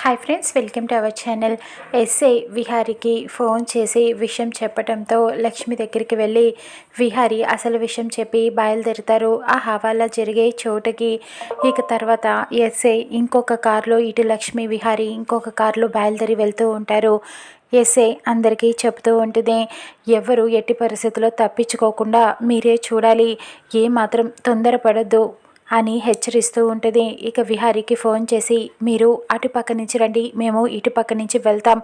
Hi friends welcome to our channel SI విహారికి phone చేసి విషయం చెప్పడంతో లక్ష్మి దగ్గరికి వెళ్ళి విహారి అసలు విషయం చెప్పి బయలుదేరుతారు. ఆ హవాలా జరిగే చోటకి. ఇక తర్వాత ఎస్ఐ ఇంకొక కారులో ఇటు లక్ష్మి విహారి ఇంకొక కారులో బయలుదేరి వెళ్తూ ఉంటారు. ఎస్ఏ అందరికీ చెబుతూ ఉంటుంది ఎవరు ఎట్టి పరిస్థితుల్లో తప్పించుకోకుండా మీరే చూడాలి. ఏమాత్రం తొందరపడద్దు. అని హెచ్చరిస్తూ ఉంటుంది. ఇక విహారీకి ఫోన్ చేసి మీరు అటు పక్క నుంచి రండి మేము ఇటు పక్క నుంచి వెళ్తాం.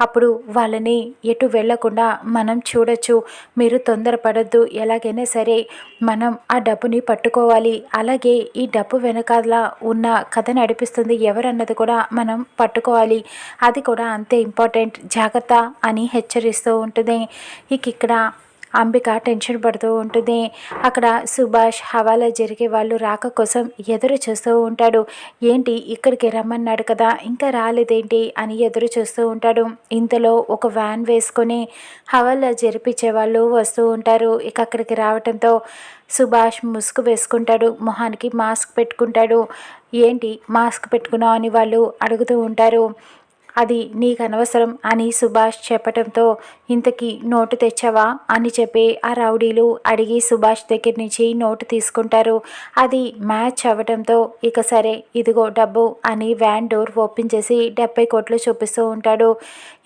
అప్పుడు వాళ్ళని ఎటు వెళ్ళకుండా మనం చూడొచ్చు. మీరు తొందరపడద్దు. ఎలాగైనా సరే మనం ఆ డబ్బుని పట్టుకోవాలి. అలాగే ఈ డబ్బు వెనకాల ఉన్న కథ నడిపిస్తుంది. ఎవరన్నది కూడా మనం పట్టుకోవాలి. అది కూడా అంతే ఇంపార్టెంట్. జాగ్రత్త అని హెచ్చరిస్తూ ఉంటుంది. ఇక ఇక్కడ అంబిక టెన్షన్ పడుతూ ఉంటుంది. అక్కడ సుభాష్ హవాలా జరిగే వాళ్ళు రాక కోసం ఎదురు చూస్తూ ఉంటాడు. ఏంటి? ఇక్కడికి రమ్మన్నాడు కదా. ఇంకా రాలేదేంటి? అని ఎదురు చూస్తూ ఉంటాడు. ఇంతలో ఒక వ్యాన్ వేసుకొని హవాలా జరిపించే వాళ్ళు వస్తూ ఉంటారు. ఇక అక్కడికి రావడంతో సుభాష్ ముసుగు వేసుకుంటాడు. మొహానికి మాస్క్ పెట్టుకుంటాడు. ఏంటి? మాస్క్ పెట్టుకున్నావు అని వాళ్ళు అడుగుతూ ఉంటారు. అది నీకు అనవసరం అని సుభాష్ చెప్పటంతో ఇంతకీ నోటు తెచ్చావా? అని చెప్పి ఆ రౌడీలు అడిగి సుభాష్ దగ్గర నుంచి నోటు తీసుకుంటారు. అది మ్యాచ్ అవ్వడంతో ఇక సరే ఇదిగో డబ్బు అని వ్యాన్ డోర్ ఓపెన్ చేసి డెబ్బై కోట్లు చూపిస్తూ ఉంటాడు.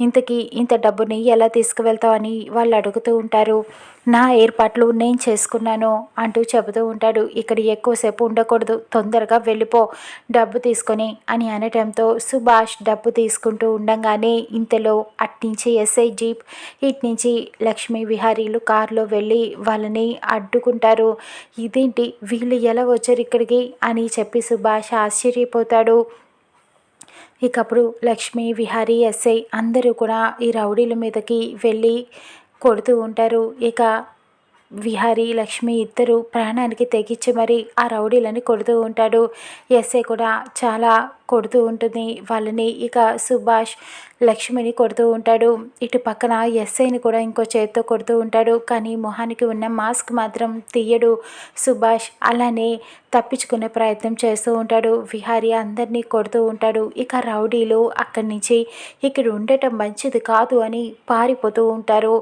ఇంతకీ ఇంత డబ్బుని ఎలా తీసుకువెళ్తావు? అని వాళ్ళు అడుగుతూ ఉంటారు. నా ఏర్పాట్లు నేను చేసుకున్నాను అంటూ చెబుతూ ఉంటాడు. ఇక్కడ ఎక్కువసేపు ఉండకూడదు. తొందరగా వెళ్ళిపో. డబ్బు తీసుకొని అని అనటంతో సుభాష్ డబ్బు తీసుకుంటూ ఉండగానే ఇంతలో అట్నుంచి ఎస్ఐ జీప్ ఇట్నుంచి లక్ష్మీ విహారీలు కారులో వెళ్ళి వాళ్ళని అడ్డుకుంటారు. ఇదేంటి? వీళ్ళు ఎలా వచ్చారు ఇక్కడికి? అని చెప్పి సుభాష్ ఆశ్చర్యపోతాడు. ఇకప్పుడు లక్ష్మీ విహారీ ఎస్ఐ అందరూ కూడా ఈ రౌడీల మీదకి వెళ్ళి కొడుతూ ఉంటారు. ఇక విహారీ లక్ష్మి ఇద్దరు ప్రాణానికి తెగించి మరి ఆ రౌడీలని కొడుతూ ఉంటాడు. ఎస్ఐ కూడా చాలా కొడుతూ ఉంటుంది. వాళ్ళని ఇక సుభాష్ లక్ష్మిని కొడుతూ ఉంటాడు. ఇటు పక్కన ఎస్ఐని కూడా ఇంకో చేతితో కొడుతూ ఉంటాడు. కానీ మొహానికి ఉన్న మాస్క్ మాత్రం తీయడు సుభాష్. అలానే తప్పించుకునే ప్రయత్నం చేస్తూ ఉంటాడు. విహారి అందరినీ కొడుతూ ఉంటాడు. ఇక రౌడీలు అక్కడి నుంచి ఇక్కడ ఉండటం మంచిది కాదు అని పారిపోతూ ఉంటారు.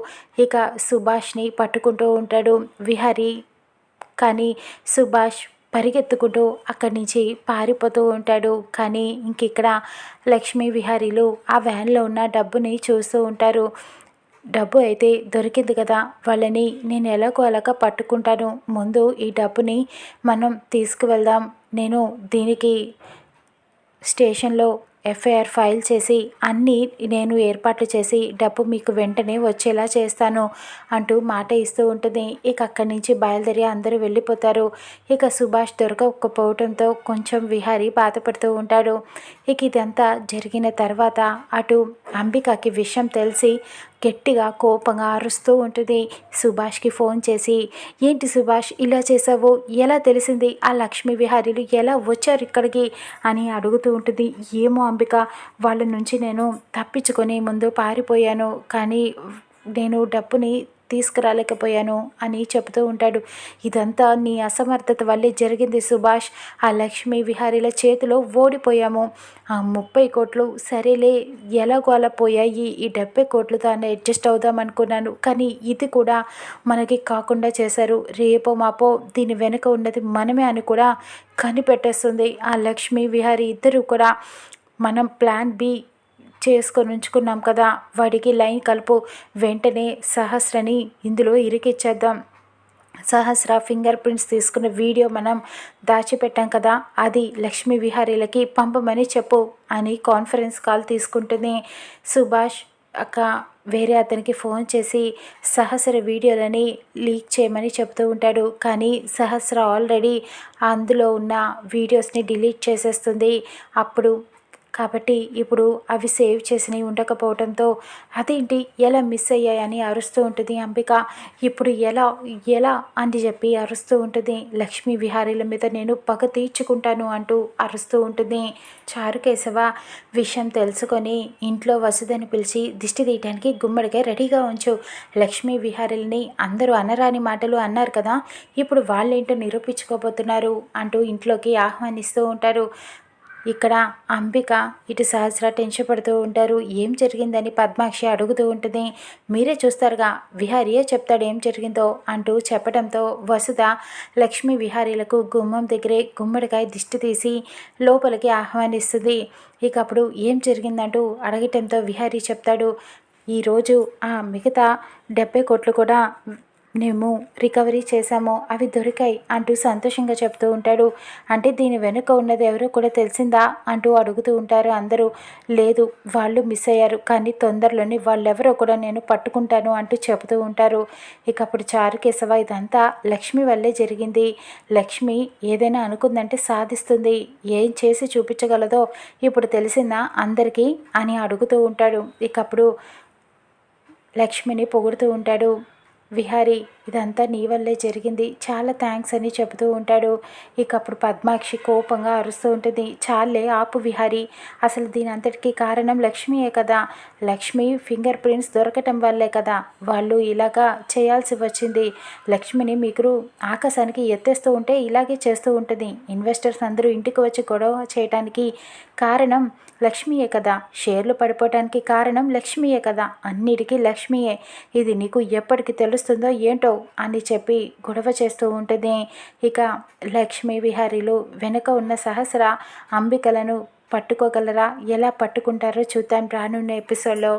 ఇక సుభాష్ని పట్టుకుంటూ ఉంటాడు విహారి. కానీ సుభాష్ పరిగెత్తుకుంటూ అక్కడి నుంచి పారిపోతూ ఉంటాడు. కానీ ఇంకిక్కడ లక్ష్మీ విహారీలు ఆ వ్యాన్లో ఉన్న డబ్బుని చూస్తూ ఉంటారు. డబ్బు అయితే దొరికింది కదా వాళ్ళని నేను ఎలాగో అలాగ పట్టుకుంటాను. ముందు ఈ డబ్బుని మనం తీసుకువెళ్దాం. నేను దీనికి స్టేషన్లో ఎఫ్ఐఆర్ ఫైల్ చేసి అన్నీ నేను ఏర్పాట్లు చేసి డబ్బు మీకు వెంటనే వచ్చేలా చేస్తాను అంటూ మాట ఇస్తూ ఉంటుంది. ఇక అక్కడి నుంచి బయలుదేరి అందరూ వెళ్ళిపోతారు. ఇక సుభాష్ దొరకకపోవడంతో కొంచెం విహారీ బాధపడుతూ ఉంటాడు. ఇక ఇదంతా జరిగిన తర్వాత అటు అంబికకి విషయం తెలిసి గట్టిగా కోపంగా అరుస్తూ ఉంటుంది. సుభాష్కి ఫోన్ చేసి ఏంటి సుభాష్ ఇలా చేసావు? ఎలా తెలిసింది? ఆ లక్ష్మీ విహారీలు ఎలా వచ్చారు ఇక్కడికి? అని అడుగుతూ ఉంటుంది. ఏమో అంబిక వాళ్ళ నుంచి నేను తప్పించుకొని ముందు పారిపోయాను. కానీ నేను డబ్బుని తీసుకురాలేకపోయాను అని చెబుతూ ఉంటాడు. ఇదంతా నీ అసమర్థత వల్లే జరిగింది సుభాష్. ఆ లక్ష్మీ విహారీల చేతిలో ఓడిపోయాము. ఆ ముప్పై కోట్లు సరేలే ఎలాగో అలా పోయాయి. ఈ డెబ్బై కోట్లు తాను అడ్జస్ట్ అవుదాం అనుకున్నాను. కానీ ఇది కూడా మనకి కాకుండా చేశారు. రేపో మాపో దీని వెనుక ఉన్నది మనమే అని కూడా కనిపెట్టేస్తుంది. ఆ లక్ష్మీ విహారీ ఇద్దరు కూడా మనం ప్లాన్ బి చేసుకొని ఉంచుకున్నాం కదా. వాడికి లైన్ కలుపు. వెంటనే సహస్రని ఇందులో ఇరికిచ్చేద్దాం. సహస్ర ఫింగర్ ప్రింట్స్ తీసుకున్న వీడియో మనం దాచిపెట్టాం కదా. అది లక్ష్మీ విహారీలకి పంపమని చెప్పు అని కాన్ఫరెన్స్ కాల్ తీసుకుంటుంది. సుభాష్ అక్క వేరే అతనికి ఫోన్ చేసి సహస్ర వీడియోలని లీక్ చేయమని చెప్తూ ఉంటాడు. కానీ సహస్ర ఆల్రెడీ అందులో ఉన్న వీడియోస్ని డిలీట్ చేసేస్తుంది. అప్పుడు కాబట్టి ఇప్పుడు అవి సేవ్ చేసినవి ఉండకపోవడంతో అదేంటి ఎలా మిస్ అయ్యాయని అరుస్తూ ఉంటుంది అంబిక. ఇప్పుడు ఎలా ఎలా అని చెప్పి అరుస్తూ ఉంటుంది. లక్ష్మీ విహారీల మీద నేను పగ తీర్చుకుంటాను అంటూ అరుస్తూ ఉంటుంది. చారుకేశవ విషయం తెలుసుకొని ఇంట్లో వసుదని పిలిచి దిష్టి తీయడానికి గుమ్మడిగా రెడీగా ఉంచు. లక్ష్మీ విహారీలని అందరూ అనరాని మాటలు అన్నారు కదా ఇప్పుడు వాళ్ళేంటో నిరూపించుకోబోతున్నారు అంటూ ఇంట్లోకి ఆహ్వానిస్తూ ఉంటారు. ఇక్కడ అంబిక ఇటు సహస్ర టెన్షన్ పడుతూ ఉంటారు. ఏం జరిగిందని పద్మాక్షి అడుగుతూ ఉంటుంది. మీరే చూస్తారుగా విహారీయే చెప్తాడు ఏం జరిగిందో అంటూ చెప్పడంతో వసుధ లక్ష్మీ విహారీలకు గుమ్మం దగ్గరే గుమ్మడికాయ దిష్టి తీసి లోపలికి ఆహ్వానిస్తుంది. ఇక అప్పుడు ఏం జరిగిందంటూ అడగటంతో విహారీ చెప్తాడు ఈరోజు ఆ మిగతా డెబ్బై కోట్లు కూడా మేము రికవరీ చేశాము అవి దొరికాయి అంటూ సంతోషంగా చెప్తూ ఉంటాడు. అంటే దీని వెనుక ఉన్నది ఎవరో కూడా తెలిసిందా అంటూ అడుగుతూ ఉంటారు అందరూ. లేదు వాళ్ళు మిస్ అయ్యారు కానీ తొందరలోనే వాళ్ళెవరో కూడా నేను పట్టుకుంటాను అంటూ చెబుతూ ఉంటారు. ఇక అప్పుడు చారు కేశవ ఇదంతా లక్ష్మి వల్లే జరిగింది. లక్ష్మి ఏదైనా అనుకుందంటే సాధిస్తుంది. ఏం చేసి చూపించగలదో ఇప్పుడు తెలిసిందా అందరికీ అని అడుగుతూ ఉంటాడు. ఇకప్పుడు లక్ష్మిని పొగుడుతూ ఉంటాడు. విహారీ ఇదంతా నీ వల్లే జరిగింది. చాలా థ్యాంక్స్ అని చెబుతూ ఉంటాడు. ఇక అప్పుడు పద్మాక్షి కోపంగా అరుస్తూ ఉంటుంది. చాలే ఆపు విహారీ. అసలు దీని అంతటికీ కారణం లక్ష్మీయే కదా. లక్ష్మి ఫింగర్ ప్రింట్స్ దొరకటం వల్లే కదా. వాళ్ళు ఇలాగా చేయాల్సి వచ్చింది. లక్ష్మిని మీకు ఆకాశానికి ఎత్తేస్తూ ఉంటే ఇలాగే చేస్తూ ఉంటుంది. ఇన్వెస్టర్స్ అందరూ ఇంటికి వచ్చి గొడవ చేయడానికి కారణం లక్ష్మీయే కదా. షేర్లు పడిపోవడానికి కారణం లక్ష్మీయే కదా. అన్నిటికీ లక్ష్మీయే. ఇది నీకు ఎప్పటికీ తెలుసు. చేస్తుందో ఏంటో అని చెప్పి గొడవ చేస్తూ ఉంటుంది ఇక లక్ష్మీ విహారీలు వెనుక ఉన్న సహస్ర అంబికలను పట్టుకోగలరా? ఎలా పట్టుకుంటారో చూద్దాం రానున్న ఎపిసోడ్లో.